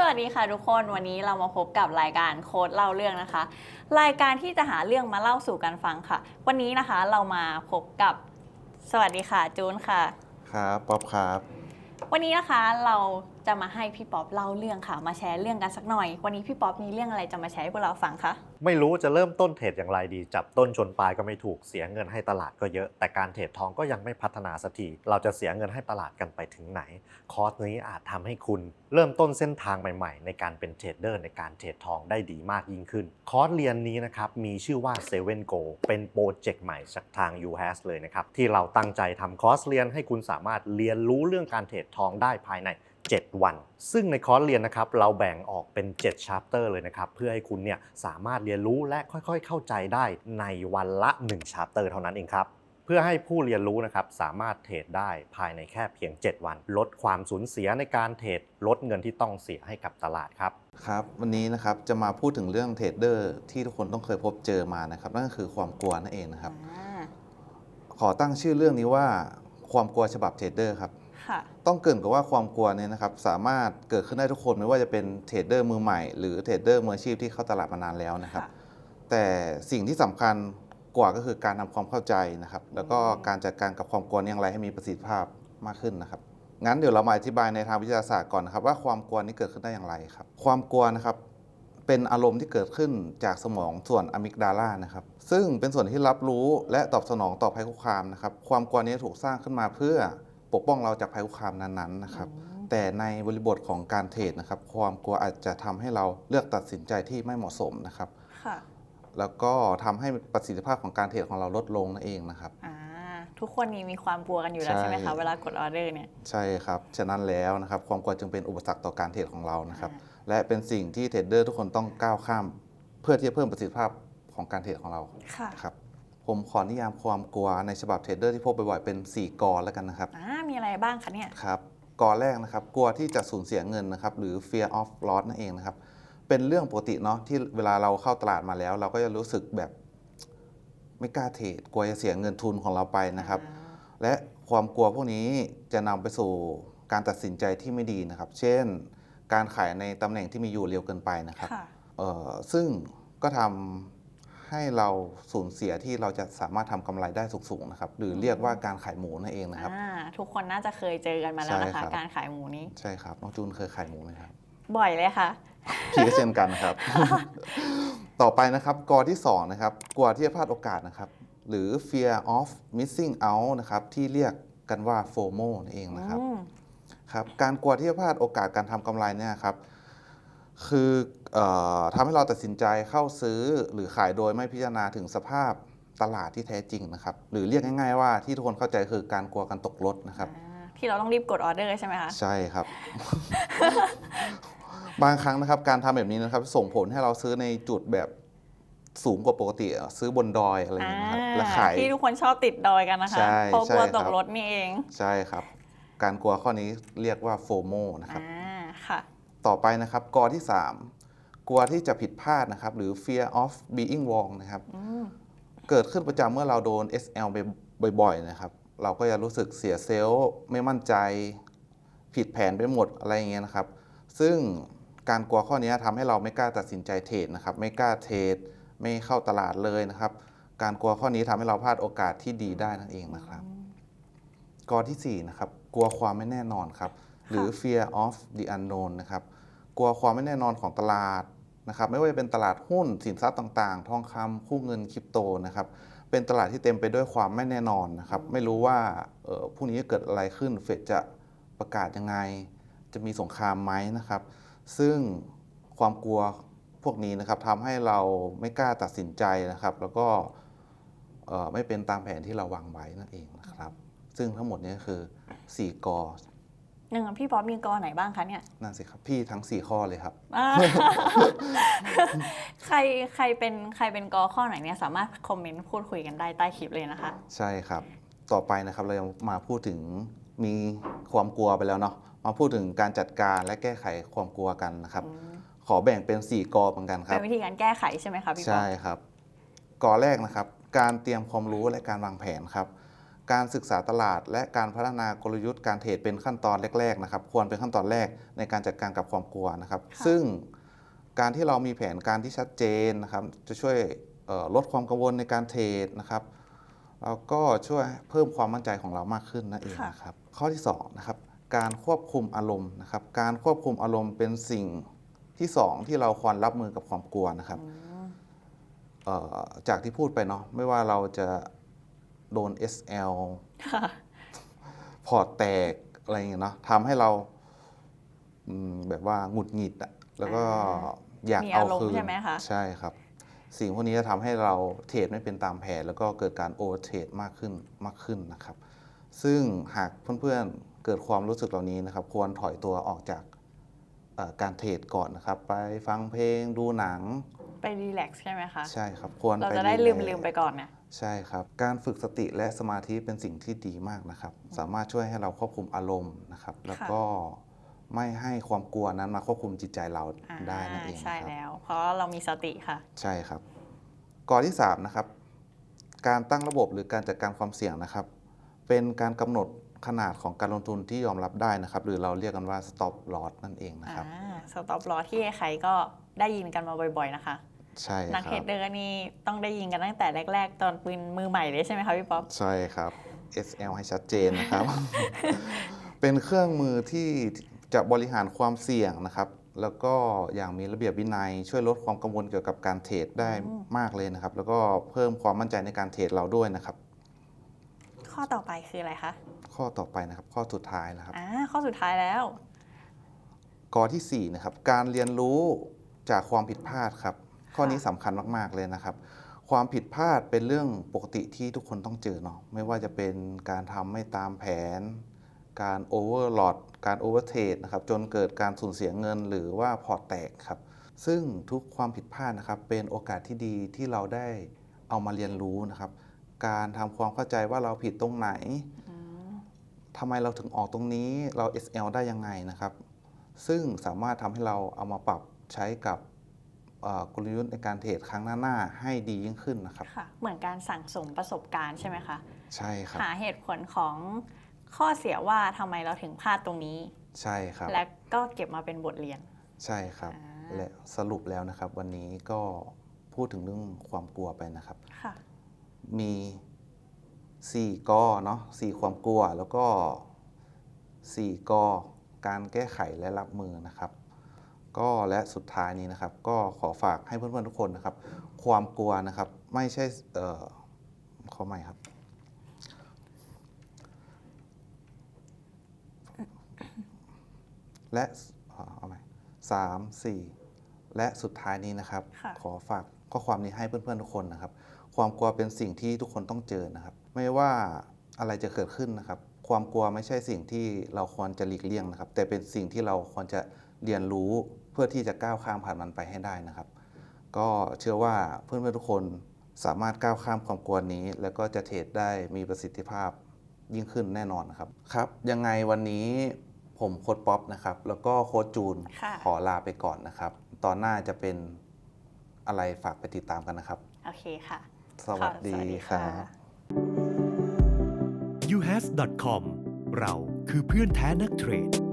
สวัสดีค่ะทุกคนวันนี้เรามาพบกับรายการโค้ดเล่าเรื่องนะคะ รายการที่จะหาเรื่องมาเล่าสู่กันฟังค่ะ วันนี้นะคะเรามาพบกับสวัสดีค่ะจูนค่ะ ครับป๊อปครับ วันนี้นะคะเรา จะมาให้พี่ป๊อปเล่าเรื่องค่ะ มาแชร์เรื่องกันสักหน่อย วันนี้พี่ป๊อปมีเรื่องอะไรจะมาแชร์ให้พวกเราฟังคะ ไม่รู้จะเริ่มต้นเทรดอย่างไรดี จับต้นชนปลายก็ไม่ถูก เสียเงินให้ตลาดก็เยอะ แต่การเทรดทองก็ยังไม่พัฒนาสักที เราจะเสียเงินให้ตลาดกันไปถึงไหน คอร์สนี้อาจทำให้คุณ เริ่มต้นเส้นทางใหม่ๆ ในการเป็นเทรดเดอร์ในการเทรดทองได้ดีมากยิ่งขึ้น คอร์สเรียนนี้นะครับมีชื่อว่า 7 Go เป็นโปรเจกต์ใหม่จากทาง u h a s เลยนะครับที่เราตั้งใจทำคอร์สเรียนให้คุณสามารถเรียนรู้เรื่องการเทรดทองได้ภายใน 7 วัน ซึ่งในคอร์สเรียนนะครับเราแบ่งออกเป็น 7 ชาร์เตอร์เลยนะครับเพื่อให้คุณเนี่ยสามารถเรียนรู้และค่อยๆ เข้าใจได้ในวันละ 1 ชาร์เตอร์เท่านั้นเองครับเพื่อให้ผู้เรียนรู้นะครับสามารถเทรดได้ภายในแค่เพียง 7 วัน ลดความสูญเสียในการเทรดลดเงินที่ต้องเสียให้กับตลาดครับครับ วันนี้นะครับจะมาพูดถึงเรื่องเทรดเดอร์ที่ทุกคนต้องเคยพบเจอมานะครับนั่นก็คือความกลัวนั่นเองนะครับอ่าขอตั้งชื่อเรื่องนี้ว่าความกลัวฉบับเทรดเดอร์ครับ ค่ะ ต้องเกรินกับว่าความกลัวเนี่ยนะครับสามารถเกิดขึ้นได้ทุกคนไม่ว่าจะเป็นเทรดเดอร์มือใหม่ หรือเทรดเดอร์มืออาชีพที่เข้าตลาดมานานแล้วนะครับ ค่ะ แต่สิ่งที่สำคัญกว่าก็คือการทำความเข้าใจนะครับ แล้วก็อืมการจัดการกับความกลัวนี้อย่างไรให้มีประสิทธิภาพมากขึ้นนะครับ งั้นเดี๋ยวเรามาอธิบายในทางวิทยาศาสตร์ก่อนนะครับว่าความกลัวนี้เกิดขึ้นได้อย่างไรครับ ความกลัวนะครับ เป็นอารมณ์ที่เกิดขึ้นจากสมองส่วนอะมิกดาลานะครับ ซึ่งเป็นส่วนที่รับรู้และตอบสนองต่อภัยคุกคามนะครับ ความกลัวนี้ถูกสร้างขึ้นมาเพื่อ ปกป้องเราจากภัยคุกคามนั้นๆนะครับอืมแต่ในบริบทของการเทรดนะครับ ความกลัวอาจจะทำให้เราเลือกตัดสินใจที่ไม่เหมาะสมนะครับค่ะแล้วก็ทำให้ประสิทธิภาพของการเทรดของเราลดลงนั่นเองนะครับอ่าทุกคนนี่มีความกลัวกันอยู่แล้วใช่ใช่ไหมคะเวลากดออเดอร์เนี่ยใช่ครับฉะนั้นแล้วนะครับความกลัวจึงเป็นอุปสรรคต่อการเทรดของเรานะครับอ่าและเป็นสิ่งที่เทรดเดอร์ทุกคนต้องก้าวข้าม เพื่อที่จะเพิ่มประสิทธิภาพของการเทรดของเราค่ะครับผมขอนิยามความกลัวในฉบับเทรดเดอร์ที่พบบ่อยๆเป็น 4 กอแล้วกันนะครับอ่า มีอะไรบ้างคะเนี่ย ครับกอแรกนะครับกลัวที่จะสูญเสียเงินนะครับหรือ fear of loss นั่นเองนะครับเป็นเรื่องปกติเนาะที่เวลาเราเข้าตลาดมาแล้ว เราก็จะรู้สึกแบบไม่กล้าเทรดกลัวจะเสียเงินทุนของเราไปนะครับ และความกลัวพวกนี้จะนำไปสู่การตัดสินใจที่ไม่ดีนะครับ เช่น การขายในตำแหน่งที่มีอยู่เร็วเกินไปนะครับค่ะเอ่อซึ่งก็ทำ ให้เราสูญเสียที่เราจะสามารถทำกำไรได้สูงๆนะครับ หรือเรียกว่าการขายหมูนั่นเองนะครับ อ่าทุกคนน่าจะเคยเจอกันมาแล้วนะใช่ครัคะ บ การขายหมูนี้ ใช่ครับน้องจูนเคยขายหมูไหมครับ บ่อยเลยค่ะ พี่ก็เช่นกันครับ ต่อไปนะครับกอที่2นะครับกลัวที่จะพลาดโอกาสนะครับ หรือ fear of missing out นะครับที่เรียกกันว่า FOMO นั่นเองนะครับ อืม ครับการกลัวที่จะพลาดโอกาสการทำกำไรเนี่ยครับ คือเออทำให้เราตัดสินใจเข้าซื้อหรือขายโดยไม่พิจารณาถึงสภาพตลาดที่แท้จริงนะครับ หรือเรียกง่ายๆว่าที่ทุกคนเข้าใจคือการกลัวการตกรถนะครับอ่าที่เราต้องรีบกดออเดอร์ใช่ไหมคะ ใช่ครับ บางครั้งนะครับการทำแบบนี้นะครับ ส่งผลให้เราซื้อในจุดแบบสูงกว่าปกติอะซื้อบนดอยอะไรอย่างเงี้ยครับและขายที่ทุกคนชอบติดดอยกันนะคะใช่เพราะกลัวใช่ครับตกรถนี่เอง ใช่ครับ การกลัวข้อนี้เรียกว่าโฟโมนะครับอ่าค่ะ ต่อไปนะครับกอที่ 3 กลัวที่จะผิดพลาดนะครับ หรือ fear of being wrong นะครับอืมเกิดขึ้นประจำเมื่อเราโดน SL ไปบ่อยๆ นะครับ เราก็จะรู้สึกเสียเซลล์ไม่มั่นใจ ผิดแผนไปหมดอะไรอย่างเงี้ยนะครับ ซึ่งการกลัวข้อนี้ทำให้เราไม่กล้าตัดสินใจเทรดนะครับ ไม่กล้าเทรดไม่เข้าตลาดเลยนะครับ การกลัวข้อนี้ทำให้เราพลาดโอกาสที่ดีได้นั่นเองนะครับ กอที่4นะครับ กลัวความไม่แน่นอนครับ หรือ fear of the unknown นะครับ กลัวความไม่แน่นอนของตลาดนะครับ ไม่ว่าจะเป็นตลาดหุ้น สินทรัพย์ต่างๆ ทองคำคู่เงินคริปโตนะครับ เป็นตลาดที่เต็มไปด้วยความไม่แน่นอนนะครับ ไม่รู้ว่าเอ่อพรุ่งนี้จะเกิดอะไรขึ้น เฟดจะประกาศยังไง จะมีสงครามไหมนะครับ ซึ่งความกลัวพวกนี้นะครับทำให้เราไม่กล้าตัดสินใจนะครับ แล้วก็เอ่อไม่เป็นตามแผนที่เราวางไว้นั่นเองนะครับ ซึ่งทั้งหมดนี้คือ 4กอ หนึ่งพี่ป๊อปมีกอไหนบ้างคะเนี่ยนั่นสิครับพี่ทั้ง 4 ข้อเลยครับอ่าใครใครเป็นใครเป็นกอข้อไหนเนี่ยสามารถคอมเมนต์พูดคุยกันได้ใต้คลิปเลยนะคะ ใช่ครับ ต่อไปนะครับเราจะมาพูดถึงมีความกลัวไปแล้วเนาะมาพูดถึงการจัดการและแก้ไขความกลัวกันนะครับอืมขอแบ่งเป็น 4 กอเหมือนกันคเป็รับนวิธีการแก้ไขใช่ไหมคะพี่ป๊อใช่ปครับกอแรกนะครับ การเตรียมความรู้และการวางแผนครับ การศึกษาตลาด และการพัฒนากลยุทธ์การเทรดเป็นขั้นตอนแรกๆนะครับควรเป็นขั้นตอนแรกในการจัดการกับความกลัวนะครับค่ะซึ่งการที่เรามีแผนการที่ชัดเจนนะครับจะช่วยเอ่อลดความกังวลในการเทรดนะครับแล้วก็ช่วยเพิ่มความมั่นใจของเรามากขึ้นนั่นเองค่ะนะครับข้อที่สองนะครับการควบคุมอารมณ์นะครับการควบคุมอารมณ์เป็นสิ่งที่สองที่เราควรรับมือกับความกลัวนะครับอืมเอ่อจากที่พูดไปเนาะไม่ว่าเราจะ โดน SL ค่ะพอร์ตแตกอะไรอย่างเงี้ยเนาะทำให้เราอืมแบบว่าหงุดหงิดอะแล้วก็อ่าอยากมีเอาอารมณ์คืนใช่ไหมคะใช่ครับ สิ่งพวกนี้จะทำให้เราเทรดไม่เป็นตามแผน แล้วก็เกิดการโอเวอร์เทรดมากขึ้นมากขึ้นนะครับ ซึ่งหากเพื่อนๆเกิดความรู้สึกเหล่านี้นะครับ ควรถอยตัวออกจากเอ่อการเทรดก่อนนะครับ ไปฟังเพลงดูหนัง ไปรีแลกซ์ใช่ไหมคะใช่ครับควรเราไปจะได้รีลืแลมกซ์ลืมไปก่อนเนี่ยใช่ครับ การฝึกสติและสมาธิเป็นสิ่งที่ดีมากนะครับ สามารถช่วยให้เราควบคุมอารมณ์นะครับ แล้วก็ไม่ให้ความกลัวนั้นมาควบคุมจิตใจเราอ่าได้นั่นเองใช่นะครับแล้ว เพราะเรามีสติค่ะ ใช่ครับข้อที่3นะครับ การตั้งระบบหรือการจัดการความเสี่ยงนะครับ เป็นการกำหนดขนาดของการลงทุนที่ยอมรับได้นะครับ หรือเราเรียกกันว่า stop loss นั่นเองนะครับอ่า สต็อปลอที่ใครๆก็ได้ยินกันมาบ่อยๆนะคะ ใช่นักคเทรรัดบเดอร์นี่ต้องได้ยินกันตั้งแต่แรก ๆ ตอนปืนมือใหม่เลยใช่ไหมคะพี่ป๊อปใช่ครับ SL ให้ชัดเจนนะครับ เป็นเครื่องมือที่จะบริหารความเสี่ยงนะครับ แล้วก็อย่างมีระเบียบวินัย ช่วยลดความกังวลเกี่ยวกับการเทรดได้อืมมากเลยนะครับ แล้วก็เพิ่มความมั่นใจในการเทรดเราด้วยนะครับ ข้อต่อไปคืออะไรคะ ข้อต่อไปนะครับ ข้อสุดท้ายนะครับอ่าข้อสุดท้ายแล้ว ข้อทีสี่4นะครับการเรียนรู้จากความผิดพลาดครับ ข้อนี้สำคัญมากๆเลยนะครับ ความผิดพลาดเป็นเรื่องปกติที่ทุกคนต้องเจอเนาะไม่ว่าจะเป็นการทำไม่ตามแผน การโอเวอร์ลอตการโอเวอร์เทรดนะครับจนเกิดการสูญเสียเงินหรือว่าพอร์ตแตกครับ ซึ่งทุกความผิดพลาดนะครับเป็นโอกาสที่ดีที่เราได้เอามาเรียนรู้นะครับ การทำความเข้าใจว่าเราผิดตรงไหนอืมทำไมเราถึงออกตรงนี้เรา SL ได้ยังไงนะครับ ซึ่งสามารถทำให้เราเอามาปรับใช้กับเอ่อกลยุทธ์ในการเทรดครั้งหน้าๆให้ดียิ่งขึ้นนะครับค่ะเหมือนการสั่งสมประสบการณ์ใช่ไหมคะ ใช่ครับหาเหตุผลของข้อเสียว่าทำไมเราถึงพลาดตรงนี้ ใช่ครับ และก็เก็บมาเป็นบทเรียน ใช่ครับอ่าและสรุปแล้วนะครับ วันนี้ก็พูดถึงเรื่องความกลัวไปนะครับค่ะมี4กอเนาะ4ความกลัวแล้วก็4กอ การแก้ไขและรับมือนะครับ ก็และสุดท้ายนี้นะครับ ก็ขอฝากให้เพื่อนๆทุกคนนะครับ ความกลัวนะครับ ไม่ใช่เอ่อข้อใหม่ครับ และเอ่อเอาใหม่สามสี่และสุดท้ายนี้นะครับค่ะขอฝากข้อความนี้ให้เพื่อนๆทุกคนนะครับ ความกลัวเป็นสิ่งที่ทุกคนต้องเจอนะครับ ไม่ว่าอะไรจะเกิดขึ้นนะครับ ความกลัวไม่ใช่สิ่งที่เราควรจะหลีกเลี่ยงนะครับ แต่เป็นสิ่งที่เราควรจะเรียนรู้เพื่อที่จะก้าวข้ามผ่านมันไปให้ได้นะครับ ก็เชื่อว่าเพื่อนๆทุกคนสามารถก้าวข้ามความกลัวนี้ แล้วก็จะเทรดได้มีประสิทธิภาพยิ่งขึ้นแน่นอนนะครับครับยังไงวันนี้ผมโค้ดป๊อปนะครับ แล้วก็โค้ดจูนค่ะขอลาไปก่อนนะครับ ตอนหน้าจะเป็นอะไรฝากไปติดตามกันนะครับ โอเคค่ะ สวัสดีค่ะ ครับ uhas.com เราคือเพื่อนแท้นักเทรด